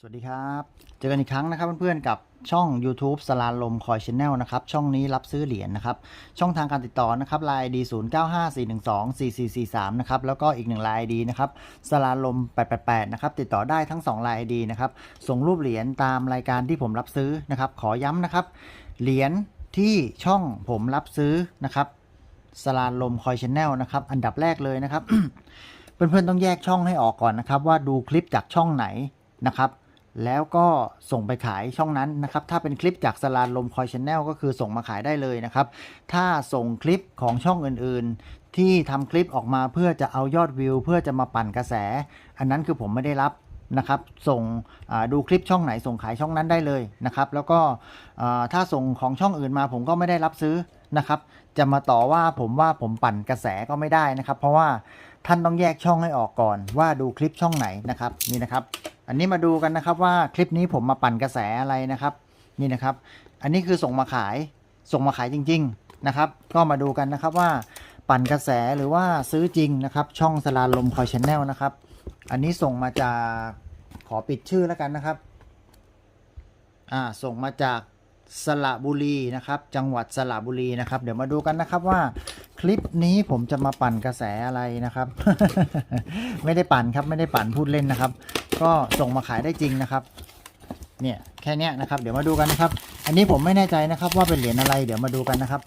สวัสดีครับ เจอกันอีกครั้งนะครับเพื่อนๆกับช่อง YouTube สลาลมคอยชแนลนะครับ ช่องนี้รับซื้อเหรียญนะครับ ช่องทางการติดต่อนะครับไลน์ d 0 9 5 4 1 2 4 4 4 3นะครับแล้วก็อีกหนึ่งไลน์ d นะครับสลาลม888นะครับติดต่อได้ทั้ง2ไลน์ d นะครับส่งรูปเหรียญตามรายการที่ผมรับซื้อนะครับ ขอย้ำนะครับ เหรียญที่ช่องผมรับซื้อนะครับสลาลมคอยชแนลนะครับ อันดับแรกเลยนะครับ เพื่อนๆต้องแยกช่องให้ออกก่อนนะครับ ว่าดูคลิปจากช่องไหนนะครับ แล้วก็ส่งไปขายช่องนั้นนะครับ ถ้าเป็นคลิปจากสลานลมคอยชแนลก็คือส่งมาขายได้เลยนะครับ ถ้าส่งคลิปของช่องอื่นๆ ที่ทำคลิปออกมาเพื่อจะเอายอดวิว เพื่อจะมาปั่นกระแส อันนั้นคือผมไม่ได้รับนะครับ ส่งดูคลิปช่องไหนส่งขายช่องนั้นได้เลยนะครับ แล้วก็ถ้าส่งของช่องอื่นมาผมก็ไม่ได้รับซื้อนะครับ จะมาต่อว่าผมว่าผมปั่นกระแสก็ไม่ได้นะครับ เพราะว่า ท่านต้องแยกช่องให้ออกก่อน ว่าดูคลิปช่องไหนนะครับนี่นะครับ อันนี้มาดูกันนะครับว่าคลิปนี้ผมมาปั่นกระแสอะไรนะครับ นี่นะครับ อันนี้คือส่งมาขายส่งมาขายจริง ๆนะครับ ก็มาดูกันนะครับว่าปั่นกระแสหรือว่าซื้อจริงนะครับ ช่องสลาลมคอยชแนลนะครับ อันนี้ส่งมาจากขอปิดชื่อแล้วกันนะครับอ่าส่งมาจากสระบุรีนะครับ จังหวัดสระบุรีนะครับ เดี๋ยวมาดูกันนะครับว่า คลิปนี้ผมจะมาปั่นกระแสอะไรนะครับ ไม่ได้ปั่นครับไม่ได้ปั่นพูดเล่นนะครับ ก็ส่งมาขายได้จริงนะครับ เนี่ยแค่นี้นะครับ เดี๋ยวมาดูกันนะครับ อันนี้ผมไม่แน่ใจนะครับ ว่าเป็นเหรียญอะไร เดี๋ยวมาดูกันนะครับ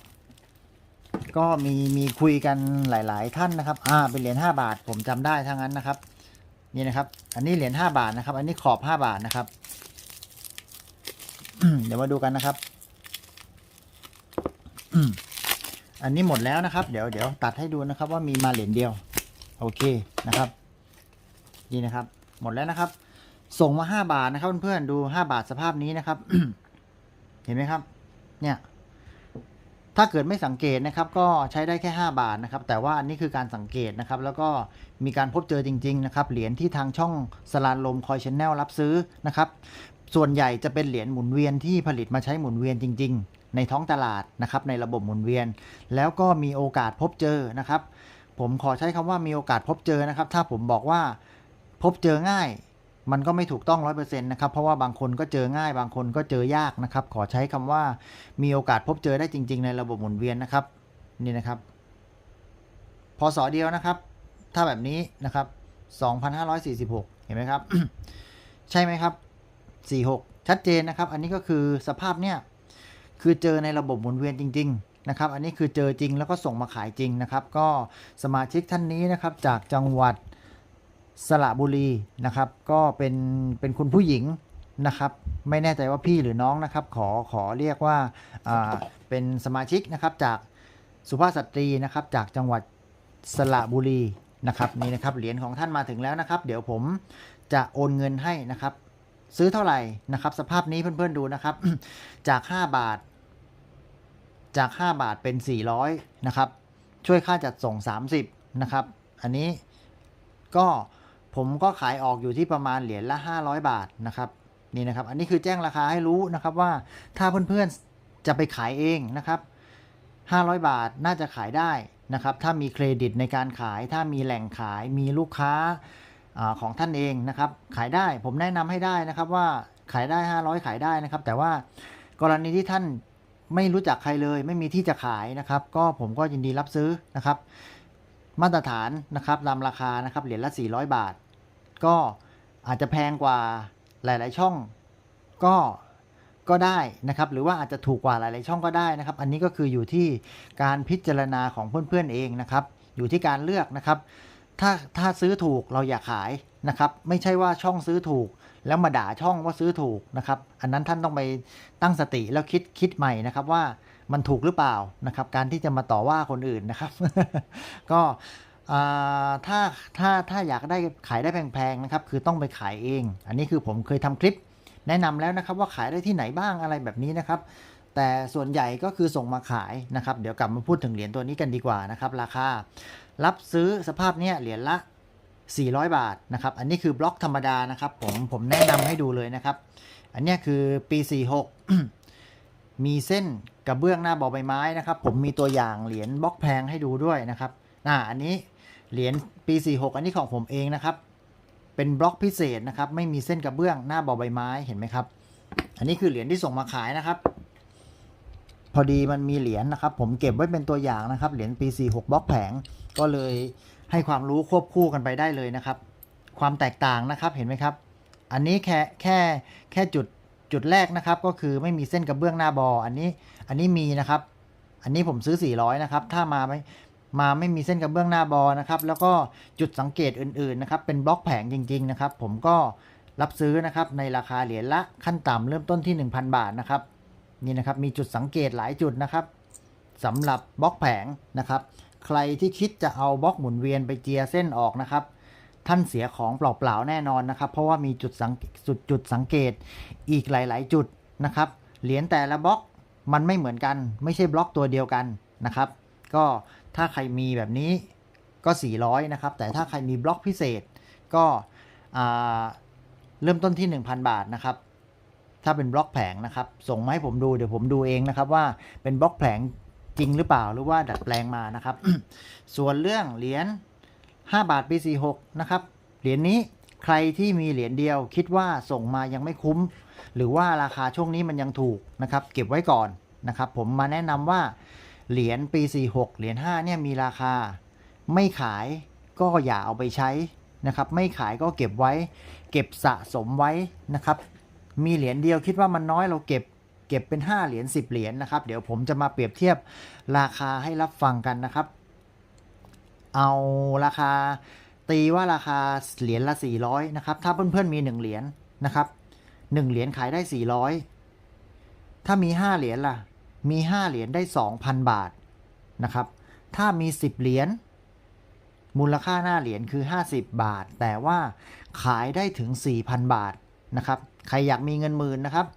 ก็มีมีคุยกันหลาย ๆ ท่านนะครับ อ่า เป็นเหรียญ5บาท ผมจำได้ทั้งนั้นนะครับ นี่นะครับ อันนี้เหรียญ5บาทนะครับ อันนี้ขอบ5บาทนะครับเดี๋ยวมาดูกันนะครับ อันนี้หมดแล้วนะครับ เดี๋ยวเดี๋ยวตัดให้ดูนะครับว่ามีมาเหรียญเดียว โอเคนะครับ นี่นะครับ หมดแล้วนะครับ ส่งมา 5 บาทนะครับเพื่อนๆดู 5 บาทสภาพนี้นะครับ เห็นไหมครับ เนี่ย ถ้าเกิดไม่สังเกตนะครับ ก็ใช้ได้แค่ 5 บาทนะครับ แต่ว่าอันนี้คือการสังเกตนะครับ แล้วก็มีการพบเจอจริง ๆ นะครับ เหรียญที่ทางช่องสลานลมคอยชแนลรับซื้อนะครับ ส่วนใหญ่จะเป็นเหรียญหมุนเวียนที่ผลิตมาใช้หมุนเวียนจริง ๆ ในท้องตลาดนะครับในระบบหมุนเวียน แล้วก็มีโอกาสพบเจอนะครับ ผมขอใช้คำว่ามีโอกาสพบเจอนะครับ ถ้าผมบอกว่าพบเจอง่าย มันก็ไม่ถูกต้องร้อยเปอร์เซ็นต์นะครับ เพราะว่าบางคนก็เจอง่าย บางคนก็เจอยากนะครับ ขอใช้คำว่ามีโอกาสพบเจอได้จริง ๆ ในระบบหมุนเวียนนะครับนี่นะครับพศเดียวนะครับ ถ้าแบบนี้นะครับ 2546 เห็นไหมครับ ใช่ไหมครับ 46 ชัดเจนนะครับ อันนี้ก็คือสภาพเนี่ย คือเจอในระบบหมุนเวียนจริง ๆ นะครับ อันนี้คือเจอจริงแล้วก็ส่งมาขายจริงนะครับ ก็สมาชิกท่านนี้นะครับจากจังหวัดสระบุรีนะครับ ก็เป็นเป็นคุณผู้หญิงนะครับไม่แน่ใจว่าพี่หรือน้องนะครับ ขอขอเรียกว่าอ่าเป็นสมาชิกนะครับจากสุภาพสตรีนะครับ จากจังหวัดสระบุรีนะครับนี่นะครับเหรียญของท่านมาถึงแล้วนะครับ เดี๋ยวผมจะโอนเงินให้นะครับ ซื้อเท่าไหร่นะครับ สภาพนี้เพื่อนๆดูนะครับ จาก 5 บาท จาก 5 บาทเป็น 400นะครับ ช่วยค่าจัดส่ง 30นะครับ อันนี้ก็ผมก็ขายออกอยู่ที่ประมาณเหรียญละ 500 บาทนะครับนี่นะครับ อันนี้คือแจ้งราคาให้รู้นะครับว่าถ้าเพื่อนๆจะไปขายเองนะครับ 500 บาทน่าจะขายได้นะครับ ถ้ามีเครดิตในการขาย ถ้ามีแหล่งขายมีลูกค้าอของท่านเองนะครับ ขายได้ผมแนะนำให้ได้นะครับว่าขายได้ 500 ขายได้นะครับ แต่ว่ากรณีที่ท่าน ไม่รู้จักใครเลย ไม่มีที่จะขายนะครับ ก็ผมก็ยินดีรับซื้อนะครับ มาตรฐานนะครับตามราคานะครับเหรียญละ 400 บาท ก็อาจจะแพงกว่าหลาย ๆ ช่องก็ก็ได้นะครับ หรือว่าอาจจะถูกกว่าหลาย ๆ ช่องก็ได้นะครับ อันนี้ก็คืออยู่ที่การพิจารณาของเพื่อน ๆ เองนะครับ อยู่ที่การเลือกนะครับ ถ้าถ้าซื้อถูกเราอยากขายนะครับ ไม่ใช่ว่าช่องซื้อถูก แล้วมาด่าช่องว่าซื้อถูกนะครับ อันนั้นท่านต้องไปตั้งสติแล้วคิดคิดใหม่นะครับว่ามันถูกหรือเปล่านะครับ การที่จะมาต่อว่าคนอื่นนะครับ ก็ถ้าถ้าถ้าอยากได้ขายได้แพงๆนะครับ คือต้องไปขายเอง อันนี้คือผมเคยทำคลิปแนะนำแล้วนะครับว่าขายได้ที่ไหนบ้างอะไรแบบนี้นะครับ แต่ส่วนใหญ่ก็คือส่งมาขายนะครับ เดี๋ยวกลับมาพูดถึงเหรียญตัวนี้กันดีกว่านะครับ ราคา รับซื้อสภาพเนี้ยเหรียญละ 400 บาทนะครับ อันนี้คือบล็อกธรรมดานะครับผมผมแนะนำให้ดูเลยนะครับ อันนี้คือปี 46 มีเส้นกระเบื้องหน้าบอใบไม้นะครับ ผมมีตัวอย่างเหรียญบล็อกแพงให้ดูด้วยนะครับอ่าอันนี้เหรียญปี 46 อันนี้ของผมเองนะครับ เป็นบล็อกพิเศษนะครับ ไม่มีเส้นกระเบื้องหน้าบอใบไม้เห็นไหมครับ อันนี้คือเหรียญที่ส่งมาขายนะครับ พอดีมันมีเหรียญนะครับ ผมเก็บไว้เป็นตัวอย่างนะครับเหรียญปี 46 บล็อกแผงก็เลย ให้ความรู้ควบคู่กันไปได้เลยนะครับ ความแตกต่างนะครับเห็นไหมครับ อันนี้แค่แค่แค่จุดจุดแรกนะครับ ก็คือไม่มีเส้นกระเบื้องหน้าบอ อันนี้อันนี้มีนะครับ อันนี้ผมซื้อ 400 นะครับ ถ้ามาไม่มาไม่มีเส้นกระเบื้องหน้าบอนะครับ แล้วก็จุดสังเกตอื่นๆนะครับ เป็นบล็อกแผงจริง ๆ นะครับ ผมก็รับซื้อนะครับในราคาเหรียญละขั้นต่ำเริ่มต้นที่ 1,000 บาทนะครับนี่นะครับมีจุดสังเกตหลายจุดนะครับสำหรับบล็อกแผงนะครับ ใครที่คิดจะเอาบล็อกหมุนเวียนไปเจียเส้นออกนะครับ ท่านเสียของเปล่าๆแน่นอนนะครับ เพราะว่ามีจุดสังจุดจุดสังเกตอีกหลาย ๆ จุดนะครับ เหรียญแต่ละบล็อกมันไม่เหมือนกัน ไม่ใช่บล็อกตัวเดียวกันนะครับ ก็ถ้าใครมีแบบนี้ก็ 400 นะครับ แต่ถ้าใครมีบล็อกพิเศษก็เริ่มต้นที่ 1,000 บาทนะครับ ถ้าเป็นบล็อกแผงนะครับ ส่งมาให้ผมดูเดี๋ยวผมดูเองนะครับว่าเป็นบล็อกแผง จริงหรือเปล่าหรือว่าดัดแปลงมานะครับ ส่วนเรื่องเหรียญ5บาทปี46นะครับเหรียญนี้ใครที่มีเหรียญเดียว คิดว่าส่งมายังไม่คุ้ม หรือว่าราคาช่วงนี้มันยังถูกนะครับเก็บไว้ก่อนนะครับ ผมมาแนะนำว่าเหรียญปี 46 เหรียญ5เนี่ยมีราคา ไม่ขายก็อย่าเอาไปใช้นะครับ ไม่ขายก็เก็บไว้ เก็บสะสมไว้นะครับ มีเหรียญเดียวคิดว่ามันน้อยเราเก็บ เก็บเป็น 5 เหรียญ10 เหรียญนะครับ เดี๋ยวผมจะมาเปรียบเทียบราคาให้รับฟังกันนะครับ เอาราคาตีว่าราคาเหรียญละ 400 นะครับ ถ้าเพื่อนๆมี 1 เหรียญนะครับ 1 เหรียญขายได้ 400 ถ้ามี 5 เหรียญล่ะ มี 5 เหรียญได้ 2,000 บาทนะครับ ถ้ามี 10 เหรียญมูลค่าหน้าเหรียญคือ 50 บาท แต่ว่าขายได้ถึง 4,000 บาทนะครับ ใครอยากมีเงินหมื่นนะครับ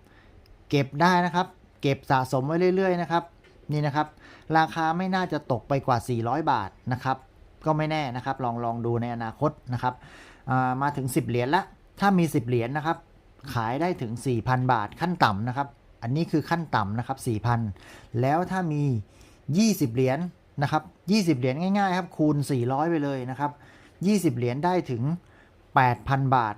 เก็บได้นะครับ เก็บสะสมไว้เรื่อยๆนะครับนี่นะครับ ราคาไม่น่าจะตกไปกว่า 400 บาทนะครับ ก็ไม่แน่นะครับ ลองลองดูในอนาคตนะครับามาถึง 10 เหรียญละถ้ามี 10 เหรียญนะครับ ขายได้ถึง 4,000 บาทขั้นต่ำนะครับ อันนี้คือขั้นต่ำนะครับ 4,000 แล้วถ้ามี 20 เหรียญนะครับ 20 เหรียญง่ายๆครับคูณ 400 ไปเลยนะครับ 20 เหรียญได้ถึง 8,000 บาท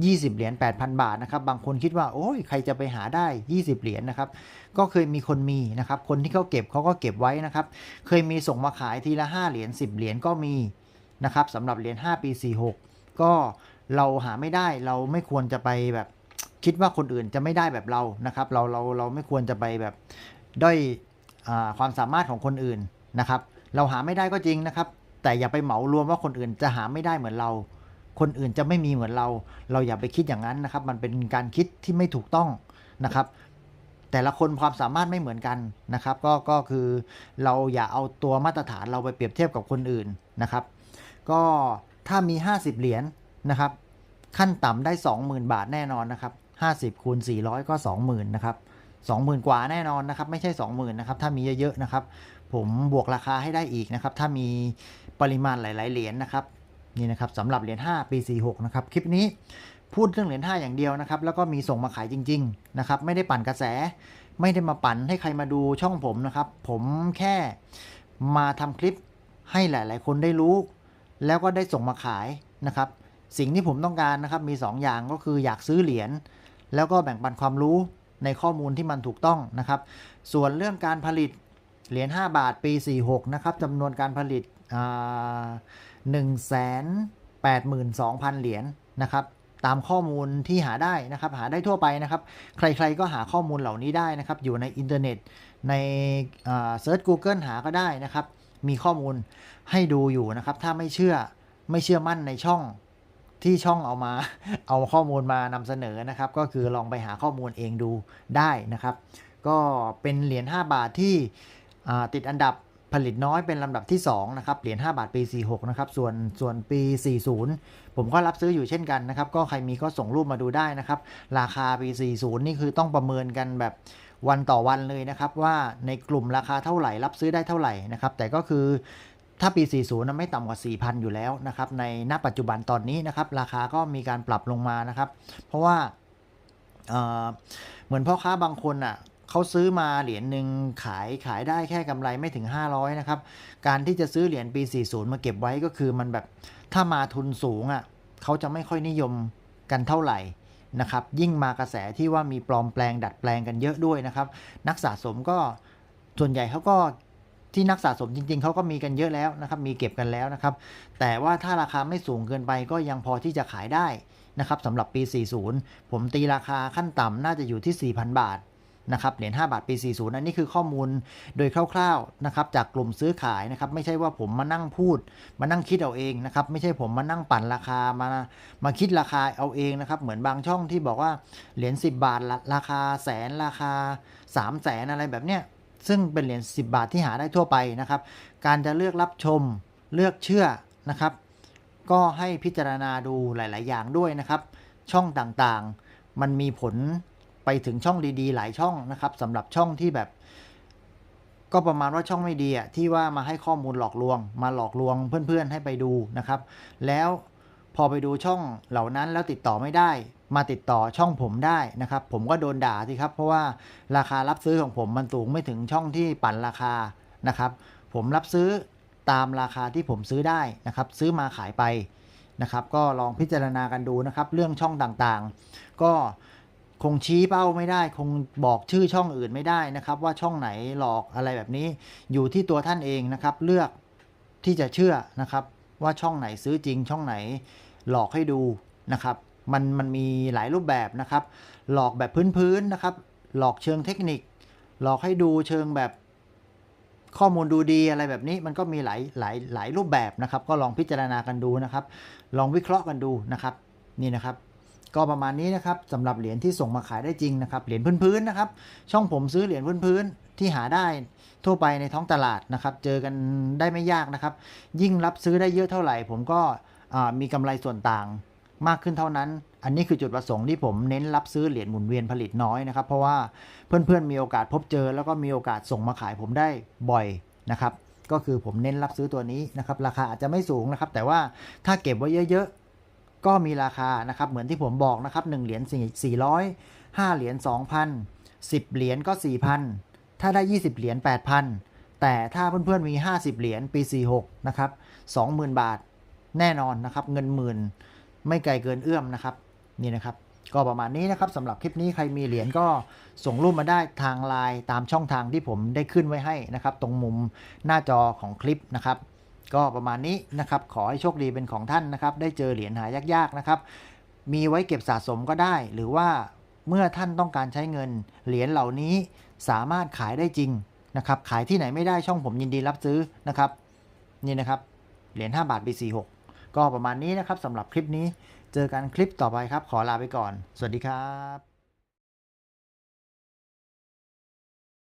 20 เหรียญ 8,000 บาทนะครับ บางคนคิดว่า โอ้ย ใครจะไปหาได้ 20 เหรียญนะครับ ก็เคยมีคนมีนะครับ คนที่เขาเก็บเขาก็เก็บไว้นะครับ เคยมีส่งมาขายทีละ 5 เหรียญ 10 เหรียญก็มีนะครับสำหรับเหรียญ 5 ปี 46 ก็เราหาไม่ได้ เราไม่ควรจะไปแบบคิดว่าคนอื่นจะไม่ได้แบบเรา นะครับ เรา เรา เราไม่ควรจะไปแบบด้อยอความสามารถของคนอื่นนะครับ เราหาไม่ได้ก็จริงนะครับ แต่อย่าไปเหมารวมว่าคนอื่นจะหาไม่ได้เหมือนเรา คนอื่นจะไม่มีเหมือนเรา เราอย่าไปคิดอย่างนั้นนะครับ มันเป็นการคิดที่ไม่ถูกต้องนะครับ แต่ละคนความสามารถไม่เหมือนกันนะครับ ก็ก็คือเราอย่าเอาตัวมาตรฐานเราไปเปรียบเทียบกับคนอื่นนะครับ ก็ถ้ามี 50 เหรียญนะครับ ขั้นต่ำได้ 20,000 บาทแน่นอนนะครับ50คูณ400 ก็ 20,000นะครับ20,000 กว่าแน่นอนนะครับ ไม่ใช่ 20,000นะครับถ้ามีเยอะๆนะครับ ผมบวกราคาให้ได้อีกนะครับ ถ้ามีปริมาณหลาย ๆ เหรียญนะครับ นี่นะครับสำหรับเหรียญ5ปี 46 นะครับ คลิปนี้พูดเรื่องเหรียญ5อย่างเดียวนะครับ แล้วก็มีส่งมาขายจริง ๆ นะครับ ไม่ได้ปั่นกระแส ไม่ได้มาปั่นให้ใครมาดูช่องผมนะครับ ผมแค่มาทำคลิปให้หลาย ๆ คนได้รู้ แล้วก็ได้ส่งมาขายนะครับ สิ่งที่ผมต้องการนะครับ มี 2 อย่างก็คืออยากซื้อเหรียญแล้วก็แบ่งปันความรู้ในข้อมูลที่มันถูกต้องนะครับ ส่วนเรื่องการผลิตเหรียญ5บาทปี 46 นะครับจำนวนการผลิตอ่า 182,000 เหรียญนะครับตามข้อมูลที่หาได้นะครับ หาได้ทั่วไปนะครับ ใครๆก็หาข้อมูลเหล่านี้ได้นะครับ อยู่ในอินเทอร์เน็ต ในเซิร์ช Google หาก็ได้นะครับ มีข้อมูลให้ดูอยู่นะครับ ถ้าไม่เชื่อไม่เชื่อมั่นในช่องที่ช่องเอามา เอาข้อมูลมานำเสนอนะครับ ก็คือลองไปหาข้อมูลเองดูได้นะครับ ก็เป็นเหรียญ5บาทที่ติดอันดับ ผลิตน้อยเป็นลำดับที่2นะครับเหรียญ5บาทปี 46 นะครับ ส่วนส่วนปี 40 ผมก็รับซื้ออยู่เช่นกันนะครับ ก็ใครมีก็ส่งรูปมาดูได้นะครับ ราคาปี 40 นี่คือต้องประเมินกันแบบวันต่อวันเลยนะครับ ว่าในกลุ่มราคาเท่าไหร่ รับซื้อได้เท่าไหร่นะครับ แต่ก็คือถ้าปี 40นะไม่ต่ำกว่า 4,000 อยู่แล้วนะครับ ในณปัจจุบันตอนนี้นะครับ ราคาก็มีการปรับลงมานะครับ เพราะว่าเเหมือนพ่อค้าบางคนอะ เขาซื้อมาเหรียญหนึ่งขายขายได้แค่กำไรไม่ถึง 500นะครับการที่จะซื้อเหรียญปี 40 มาเก็บไว้ก็คือมันแบบถ้ามาทุนสูงอะเขาจะไม่ค่อยนิยมกันเท่าไหร่นะครับยิ่งมากระแสที่ว่ามีปลอมแปลงดัดแปลงกันเยอะด้วยนะครับ นักสะสมก็ส่วนใหญ่เขาก็ที่นักสะสมจริง ๆ เขาก็มีกันเยอะแล้วนะครับ มีเก็บกันแล้วนะครับ แต่ว่าถ้าราคาไม่สูงเกินไปก็ยังพอที่จะขายได้นะครับสำหรับปี 40 ผมตีราคาขั้นต่ำน่าจะอยู่ที่ 4,000 บาท นะครับเหรียญ5บาทปี 40 อันนี้คือข้อมูลโดยคร่าวๆนะครับจากกลุ่มซื้อขายนะครับไม่ใช่ว่าผมมานั่งพูด มานั่งคิดเอาเองนะครับไม่ใช่ผมมานั่งปั่นราคามามาคิดราคาเอาเองนะครับเหมือนบางช่องที่บอกว่าเหรียญ10 บาทราราคาแสนราคา 3 0 0แสนอะไรแบบเนี้ยซึ่งเป็นเหรียญ10 บาทที่หาได้ทั่วไปนะครับ การจะเลือกรับชมเลือกเชื่อนะครับ ก็ให้พิจารณาดูหลาย ๆ อย่างด้วยนะครับ ช่องต่างๆ มันมีผล ไปถึงช่องดีๆ หลายช่องนะครับสำหรับช่องที่แบบ ก็ประมาณว่าช่องไม่ดีอะที่ว่ามาให้ข้อมูลหลอกลวง มาหลอกลวงเพื่อนๆให้ไปดูนะครับ แล้วพอไปดูช่องเหล่านั้นแล้วติดต่อไม่ได้ มาติดต่อช่องผมได้นะครับ ผมก็โดนด่าสิครับ เพราะว่าราคารับซื้อของผมมันสูงไม่ถึงช่องที่ปั่นราคานะครับ ผมรับซื้อตามราคาที่ผมซื้อได้นะครับ ซื้อมาขายไปนะครับ ก็ลองพิจารณากันดูนะครับ เรื่องช่องต่างๆ ก็ คงชี้เป้าไม่ได้ คงบอกชื่อช่องอื่นไม่ได้นะครับ ว่าช่องไหนหลอกอะไรแบบนี้ อยู่ที่ตัวท่านเองนะครับ เลือกที่จะเชื่อนะครับ ว่าช่องไหนซื้อจริง ช่องไหนหลอกให้ดูนะครับ มันมันมีหลายรูปแบบนะครับ หลอกแบบพื้นๆนะครับ หลอกเชิงเทคนิค หลอกให้ดูเชิงแบบข้อมูลดูดีอะไรแบบนี้มันก็มีหลายหลายหลายรูปแบบนะครับ ก็ลองพิจารณากันดูนะครับ ลองวิเคราะห์กันดูนะครับ นี่นะครับ ก็ประมาณนี้นะครับสำหรับเหรียญที่ส่งมาขายได้จริงนะครับเหรียญพื้นๆนะครับ ช่องผมซื้อเหรียญพื้นๆที่หาได้ทั่วไปในท้องตลาดนะครับ เจอกันได้ไม่ยากนะครับ ยิ่งรับซื้อได้เยอะเท่าไหร่ ผมก็มีกำไรส่วนต่างมากขึ้นเท่านั้น อันนี้คือจุดประสงค์ที่ผมเน้นรับซื้อเหรียญหมุนเวียนผลิตน้อยนะครับ เพราะว่าเพื่อนๆมีโอกาสพบเจอ แล้วก็มีโอกาสส่งมาขายผมได้บ่อยนะครับ ก็คือผมเน้นรับซื้อตัวนี้นะครับ ราคาอาจจะไม่สูงนะครับ แต่ว่าถ้าเก็บไว้เยอะๆ ก็มีราคานะครับ เหมือนที่ผมบอกนะครับ1เหรียญ400 5เหรียญ2,000 10 เหรียญก็ 4,000 ถ้าได้ 20 เหรียญ8,000 แต่ถ้าเพื่อนๆมี 50 เหรียญปี 46 นะครับ 20,000 บาทแน่นอนนะครับ เงินหมื่นไม่ไกลเกินเอื้อมนะครับ นี่นะครับ ก็ประมาณนี้นะครับสำหรับคลิปนี้ใครมีเหรียญก็ส่งรูปมาได้ทางไลน์ตามช่องทางที่ผมได้ขึ้นไว้ให้นะครับ ตรงมุมหน้าจอของคลิปนะครับ ก็ประมาณนี้นะครับ ขอให้โชคดีเป็นของท่านนะครับ ได้เจอเหรียญหายากๆนะครับ มีไว้เก็บสะสมก็ได้ หรือว่าเมื่อท่านต้องการใช้เงิน เหรียญเหล่านี้สามารถขายได้จริงนะครับ ขายที่ไหนไม่ได้ช่องผมยินดีรับซื้อนะครับ นี่นะครับ เหรียญ5บาทปี46ก็ประมาณนี้นะครับสำหรับคลิปนี้ เจอกันคลิปต่อไปครับ ขอลาไปก่อน สวัสดีครับ